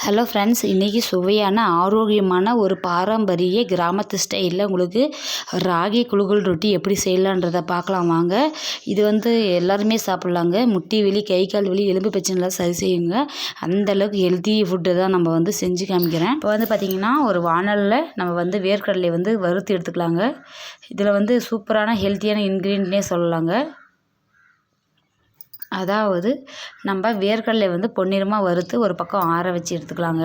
Hello friends இன்றைக்கி சுவையான ஆரோக்கியமான ஒரு பாரம்பரிய கிராமத்து ஸ்டைலில் உங்களுக்கு ராகி குழுகுல் ரொட்டி எப்படி செய்யலான்றதை பார்க்கலாம் வாங்க. இது வந்து எல்லாருமே சாப்பிட்லாங்க. முட்டி வலி கை கால் வலி எலும்பு பிரச்சனைலாம் சரி செய்யுங்க. அந்தளவுக்கு ஹெல்த்தி ஃபுட்டு தான் நம்ம வந்து செஞ்சு காமிக்கிறேன். இப்போ வந்து பார்த்திங்கன்னா ஒரு வானலில் நம்ம வந்து வேர்க்கடலை வந்து வறுத்து எடுத்துக்கலாங்க. இதில் வந்து சூப்பரான ஹெல்த்தியான இன்க்ரீடியன்ட்னே சொல்லலாங்க. அதாவது நம்ம வேர்க்கடலை வந்து பொன்னிறமாக வறுத்து ஒரு பக்கம் ஆற வச்சு எடுத்துக்கலாங்க.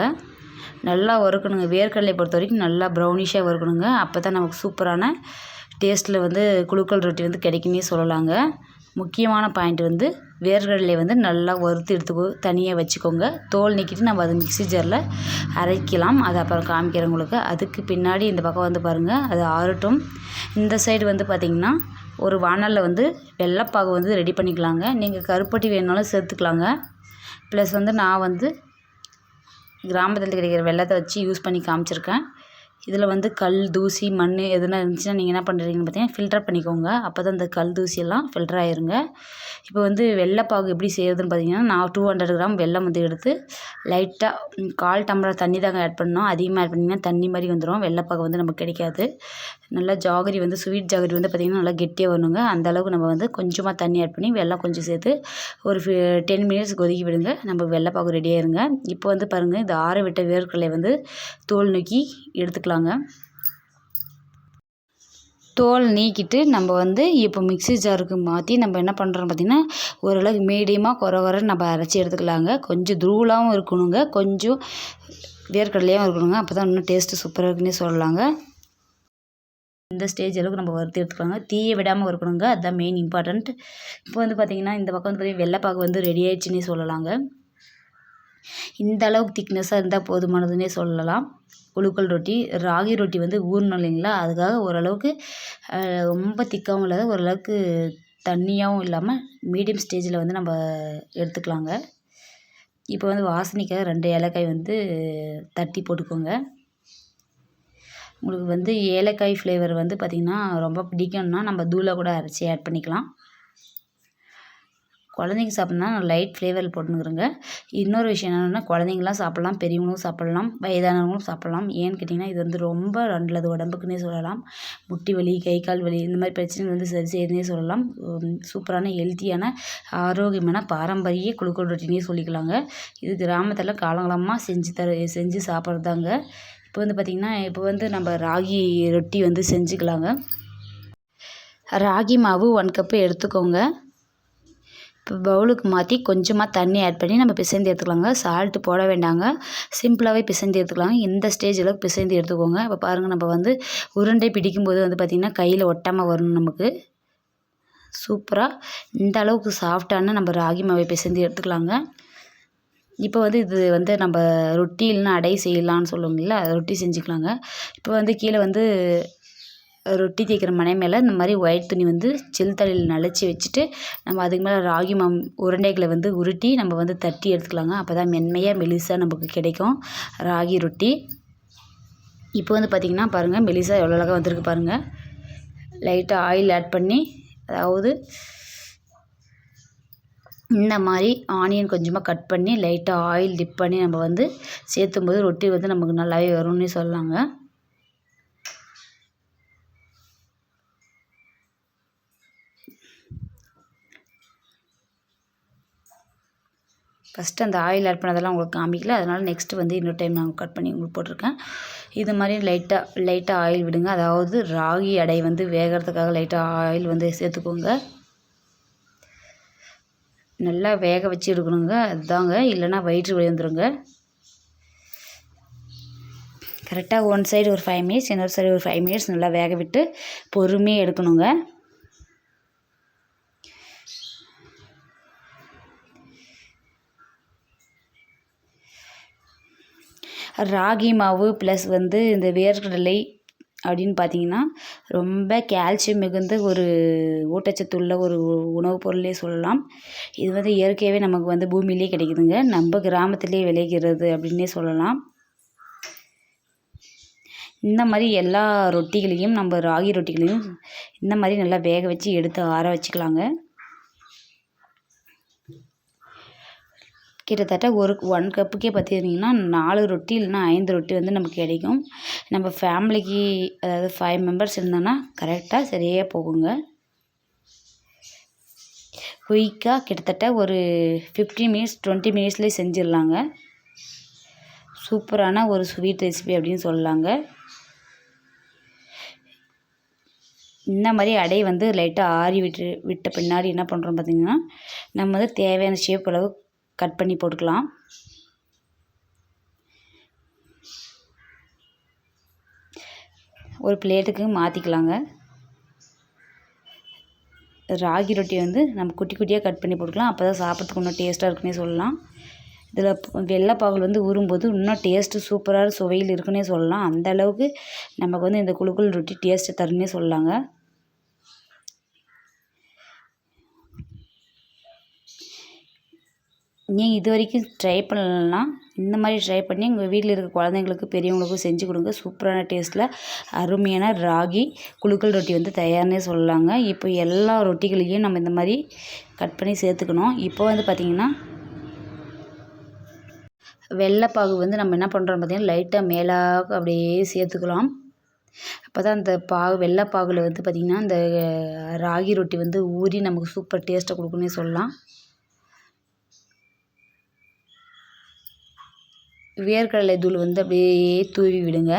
நல்லா வறுக்கணுங்க. வேர்க்கடலை பொறுத்த வரைக்கும் நல்லா ப்ரௌனிஷாக வறுக்கணுங்க. அப்போ தான் நமக்கு சூப்பரான டேஸ்ட்டில் வந்து குழுக்கள் ரொட்டி வந்து கிடைக்குமே சொல்லலாங்க. முக்கியமான பாயிண்ட் வந்து வேர்கடலை வந்து நல்லா வறுத்து எடுத்துக்கோ தனியாக வச்சுக்கோங்க. தோல் நீக்கிட்டு நம்ம அதை மிக்ஸி ஜாரில் அரைக்கலாம். அதை அப்புறம் காமிக்கிறவங்களுக்கு அதுக்கு பின்னாடி இந்த பக்கம் வந்து பாருங்கள் அது ஆறட்டும். இந்த சைடு வந்து பார்த்திங்கன்னா ஒரு வானலில் வந்து வெள்ளைப்பாகு வந்து ரெடி பண்ணிக்கலாங்க. நீங்கள் கருப்பட்டி வேணுனாலும் சேர்த்துக்கலாங்க. ப்ளஸ் வந்து நான் வந்து கிராமத்தில் கிடைக்கிற வெள்ளத்தை வச்சு யூஸ் பண்ணி காமிச்சிருக்கேன். இதில் வந்து கல் தூசி மண் எதுனா இருந்துச்சுன்னா நீங்கள் என்ன பண்ணுறீங்கன்னு பார்த்தீங்கன்னா ஃபில்டர் பண்ணிக்கோங்க. அப்போ தான் இந்த கல் தூசியெல்லாம் ஃபில்டர் ஆயிருங்க. இப்போ வந்து வெள்ளைப்பாகு எப்படி செய்கிறதுன்னு பார்த்தீங்கன்னா நான் டூ ஹண்ட்ரட் கிராம் வெல்லம் வந்து எடுத்து லைட்டாக கால் டம்ளர் தண்ணி தாங்க ஆட் பண்ணோம் அதிகமாக ஆட் பண்ணிங்கன்னா தண்ணி மாதிரி வந்துடும் வெள்ளைப்பாகு வந்து நமக்கு கிடைக்காது. நல்லா ஜாகரி வந்து ஸ்வீட் ஜாகரி வந்து பார்த்திங்கன்னா நல்லா கெட்டியாக வரணுங்க. அந்த அளவுக்கு நம்ம வந்து கொஞ்சமாக தண்ணி ஆட் பண்ணி வெள்ளம் கொஞ்சம் சேர்த்து ஒரு டென் மினிட்ஸ் கொதிக்க விடுங்க. நம்ம வெள்ளைப்பாகு ரெடியாக இருங்க இப்போ வந்து பாருங்கள் இந்த ஆற விட்ட வேர்க்கடலை வந்து தோல் நோக்கி எடுத்துக்கலாங்க தோல் நீக்கிட்டு நம்ம வந்து இப்போ மிக்ஸி ஜாருக்கு மாற்றி நம்ம என்ன பண்ணுறோம் பார்த்திங்கன்னா ஓரளவுக்கு மீடியமாக குறை குறை நம்ம அரைச்சி எடுத்துக்கலாங்க. கொஞ்சம் தூளாகவும் இருக்கணுங்க. கொஞ்சம் வேர்க்கடலையாகவும் இருக்கணுங்க. அப்போ தான் இன்னும் டேஸ்ட்டு சூப்பராக இருக்குன்னே சொல்லலாங்க. இந்த ஸ்டேஜ் அளவுக்கு நம்ம வறுத்து எடுத்துக்கலாங்க. தீயை விடாமல் இருக்கணுங்க அதுதான் மெயின் இம்பார்ட்டண்ட் இப்போ வந்து பார்த்திங்கன்னா இந்த பக்கம் வந்து பார்த்திங்கன்னா வெள்ளைப்பாக்கு வந்து ரெடி ஆயிடுச்சுன்னே சொல்லலாங்க. இந்த அளவுக்கு திக்னஸாக இருந்தால் போதுமானதுன்னே சொல்லலாம். உளுக்கல் ரொட்டி ராகி ரொட்டி வந்து ஊறணும் இல்லைங்களா? அதுக்காக ஓரளவுக்கு ரொம்ப திக்காகவும் இல்லாத ஓரளவுக்கு தண்ணியாகவும் இல்லாமல் மீடியம் ஸ்டேஜில் வந்து நம்ம எடுத்துக்கலாங்க. இப்போ வந்து வாசனைக்காக ரெண்டு ஏலக்காய் வந்து தட்டி போட்டுக்கோங்க. உங்களுக்கு வந்து ஏலக்காய் ஃப்ளேவர் வந்து பார்த்திங்கன்னா ரொம்ப பிடிக்கும்னா நம்ம தூளை கூட அரைச்சி ஆட் பண்ணிக்கலாம். குழந்தைங்க சாப்பிட்னா லைட் ஃப்ளேவரில் போட்டுனுக்குறேங்க இன்னொரு விஷயம் என்னென்னா குழந்தைங்களாம் சாப்பிட்லாம் பெரியவங்களும் சாப்பிட்லாம் வயதானவங்களும் சாப்பிட்லாம். ஏன்னு கேட்டிங்கன்னா இது வந்து ரொம்ப நல்லது உடம்புக்குன்னே சொல்லலாம். முட்டி வலி கை கால் வலி இந்த மாதிரி பிரச்சனைகள் வந்து சரி செய்யுதுன்னே சொல்லலாம். சூப்பரான ஹெல்த்தியான ஆரோக்கியமான பாரம்பரிய குழுக்கள் ரொட்டினே சொல்லிக்கலாங்க. இது கிராமத்தில் காலங்காலமாக செஞ்சு தர செஞ்சு சாப்பிட்றதாங்க இப்போ வந்து பார்த்திங்கன்னா இப்போ வந்து நம்ம ராகி ரொட்டி வந்து செஞ்சுக்கலாங்க. ராகி மாவு ஒன் கப்பு எடுத்துக்கோங்க. பவுலுக்கு மாற்றி கொஞ்சமாக தண்ணி ஆட் பண்ணி நம்ம பிசைந்து எடுத்துக்கலாங்க. சால்ட்டு போட வேண்டாங்க. சிம்பிளாகவே பிசைந்து எடுத்துக்கலாங்க. இந்த ஸ்டேஜ் அளவுக்கு பிசைந்து எடுத்துக்கோங்க. இப்போ பாருங்கள் நம்ம வந்து உருண்டை பிடிக்கும்போது வந்து பார்த்திங்கன்னா கையில் ஒட்டாமல் வரணும் நமக்கு. சூப்பராக இந்த அளவுக்கு சாஃப்டான நம்ம ராகி மாவை பிசைந்து எடுத்துக்கலாங்க. இப்போ வந்து இது வந்து நம்ம ரொட்டி இல்லைன்னா அடை செய்யலான்னு சொல்லுவோம்ல ரொட்டி செஞ்சுக்கலாங்க. இப்போ வந்து கீழே வந்து ரொட்டி தேய்க்கிற மனை மேலே இந்த மாதிரி ஒயிட் துணி வந்து சில் தலையில் நனைச்சி வச்சுட்டு நம்ம அதுக்கு மேலே ராகி மாம் உருண்டைகளை வந்து உருட்டி நம்ம வந்து தட்டி எடுத்துக்கலாங்க. அப்போ தான் மென்மையாக மெலிசாக நமக்கு கிடைக்கும் ராகி ரொட்டி. இப்போ வந்து பார்த்திங்கன்னா பாருங்கள் மெலிசா எவ்வளோ அழகாக வந்திருக்கு பாருங்கள் லைட்டாக ஆயில் ஆட் பண்ணி அதாவது இந்த மாதிரி ஆனியன் கொஞ்சமாக கட் பண்ணி லைட்டாக ஆயில் டிப் பண்ணி நம்ம வந்து சேர்த்தும் போது ரொட்டி வந்து நமக்கு நல்லாவே வரும்னு சொல்லலாங்க. ஃபஸ்ட்டு அந்த ஆயில் ஆட் பண்ணதெல்லாம் உங்களுக்கு காமிக்கல. அதனால் நெக்ஸ்ட்டு வந்து இன்னொரு டைம் நாங்கள் கட் பண்ணி உங்களுக்கு போட்டிருக்கேன். இது மாதிரி லைட்டாக லைட்டாக ஆயில் விடுங்க. அதாவது ராகி அடை வந்து வேகிறதுக்காக லைட்டாக ஆயில் வந்து சேர்த்துக்கோங்க. நல்லா வேக வச்சு எடுக்கணுங்க. அதுதாங்க. இல்லைனா வயிற்று வலி வந்துடுங்க கரெக்டாக ஒன் சைடு ஒரு ஃபைவ் மினிட்ஸ் இன்னொரு சைடு ஒரு ஃபைவ் மினிட்ஸ் நல்லா வேக விட்டு பொறுமையாக எடுக்கணுங்க. ராகி மாவு ப்ளஸ் வந்து இந்த வேர்க்கடலை அப்படின்னு பார்த்தீங்கன்னா ரொம்ப கால்சியம் மிகுந்த ஒரு ஊட்டச்சத்து உள்ள ஒரு உணவுப் பொருளே சொல்லலாம். இது வந்து இயற்கையாகவே நமக்கு வந்து பூமியிலே கிடைக்குதுங்க. நம்ம கிராமத்திலே விளைகிறது அப்படின்னே சொல்லலாம். இந்த மாதிரி எல்லா ரொட்டிகளையும் நம்ம ராகி ரொட்டிகளையும் இந்த மாதிரி நல்லா வேக வச்சு எடுத்து ஆற வச்சுக்கலாங்க. கிட்டத்தட்ட ஒரு ஒன் கப்புக்கே பார்த்திங்கன்னா நாலு ரொட்டி இல்லைன்னா ஐந்து ரொட்டி வந்து நமக்கு கிடைக்கும். நம்ம ஃபேமிலிக்கு அதாவது ஃபைவ் மெம்பர்ஸ் இருந்தோன்னா கரெக்டாக சரியாக போகுங்க. குயிக்காக கிட்டத்தட்ட ஒரு ஃபிஃப்டீன் மினிட்ஸ் டுவெண்ட்டி மினிட்ஸ்லேயே செஞ்சிடலாங்க. சூப்பரான ஒரு ஸ்வீட் ரெசிபி அப்படின்னு சொல்லலாங்க. இந்த மாதிரி அடை வந்து லைட்டாக ஆறி விட்டு விட்ட பின்னாடி என்ன பண்ணுறோம் பார்த்திங்கன்னா நம்ம வந்து தேவையான ஷேப் அளவு கட் பண்ணி போட்டுக்கலாம். ஒரு பிளேட்டுக்கு மாற்றிக்கலாங்க ராகி ரொட்டி வந்து நம்ம குட்டி குட்டியாக கட் பண்ணி போட்டுக்கலாம். அப்போ தான் சாப்பிட்றதுக்கு இன்னும் டேஸ்ட்டாக இருக்குன்னே சொல்லலாம். இதில் வெள்ளைப்பாகுல் வந்து ஊறும்போது இன்னும் டேஸ்ட்டு சூப்பராக சுவையில் இருக்குன்னே சொல்லலாம். அந்த அளவுக்கு நமக்கு வந்து இந்த குழுக்குள் ரொட்டி டேஸ்ட்டு தருன்னே சொல்லலாங்க. நீங்கள் இது வரைக்கும் ட்ரை பண்ணலன்னா இந்த மாதிரி ட்ரை பண்ணி உங்கள் வீட்டில் இருக்க குழந்தைங்களுக்கு பெரியவங்களுக்கும் செஞ்சு கொடுங்க. சூப்பரான டேஸ்ட்டில் அருமையான ராகி குழுக்கள் ரொட்டி வந்து தயார்னே சொல்லலாங்க இப்போ எல்லா ரொட்டிகளையும் நம்ம இந்த மாதிரி கட் பண்ணி சேர்த்துக்கணும். இப்போ வந்து பார்த்திங்கன்னா வெள்ளைப்பாகு வந்து நம்ம என்ன பண்ணுறோம் பார்த்திங்கன்னா லைட்டாக மேலாக அப்படியே சேர்த்துக்கலாம். அப்போ தான் அந்த பாகு வெள்ளைப்பாகுல வந்து பார்த்திங்கன்னா அந்த ராகி ரொட்டி வந்து ஊறி நமக்கு சூப்பர் டேஸ்ட்டை கொடுக்குன்னே சொல்லலாம். வேர்க்கடலை தூள் வந்து அப்படியே தூவி விடுங்க.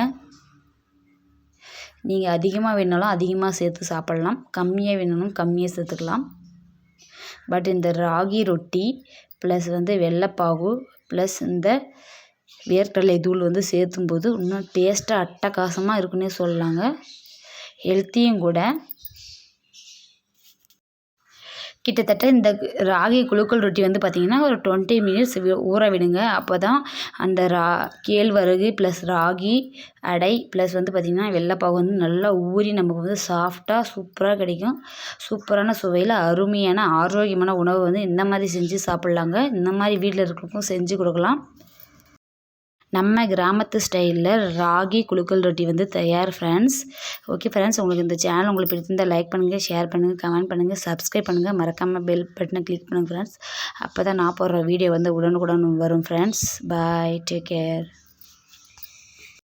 நீங்கள் அதிகமாக வேணாலும் அதிகமாக சேர்த்து சாப்பிட்லாம். கம்மியாக வேணும்னாலும் கம்மியாக சேர்த்துக்கலாம். பட் இந்த ராகி ரொட்டி ப்ளஸ் வந்து வெள்ளைப்பாகு ப்ளஸ் இந்த வேர்க்கடலை தூள் வந்து சேர்த்தும்போது இன்னும் டேஸ்ட்டாக அட்டகாசமாக இருக்குன்னே சொல்லலாங்க. ஹெல்த்தியும் கூட. கிட்டத்தட்ட இந்த ராகி குழுக்கள் ரொட்டி வந்து பார்த்திங்கன்னா ஒரு டுவெண்ட்டி மினிட்ஸ் ஊற விடுங்க. அப்போ தான் அந்த ரா கேழ்வரகு ப்ளஸ் ராகி அடை ப்ளஸ் வந்து பார்த்திங்கன்னா வெள்ளைப்பாகு வந்து நல்லா ஊறி நமக்கு வந்து சாஃப்டாக சூப்பராக கிடைக்கும். சூப்பரான சுவையில் அருமையான ஆரோக்கியமான உணவு வந்து இந்த மாதிரி செஞ்சு சாப்பிட்லாங்க. இந்த மாதிரி வீட்டில் இருக்கிறவங்களுக்கும் செஞ்சு கொடுக்கலாம். நம்ம கிராமத்து ஸ்டைலில் ராகி குழுக்கள் ரொட்டி வந்து தயார் ஃப்ரெண்ட்ஸ் ஓகே ஃப்ரெண்ட்ஸ் உங்களுக்கு இந்த சேனல் உங்களுக்கு பிடிச்சிருந்தால் லைக் பண்ணுங்கள் ஷேர் பண்ணுங்கள் கமெண்ட் பண்ணுங்கள் சப்ஸ்கிரைப் பண்ணுங்கள் மறக்காமல் பெல் பட்டனை கிளிக் பண்ணுங்கள் ஃப்ரெண்ட்ஸ் அப்போ தான் நான் போடுற வீடியோ வந்து உடனுக்குடன் வரும் ஃப்ரெண்ட்ஸ் பாய் டேக் கேர்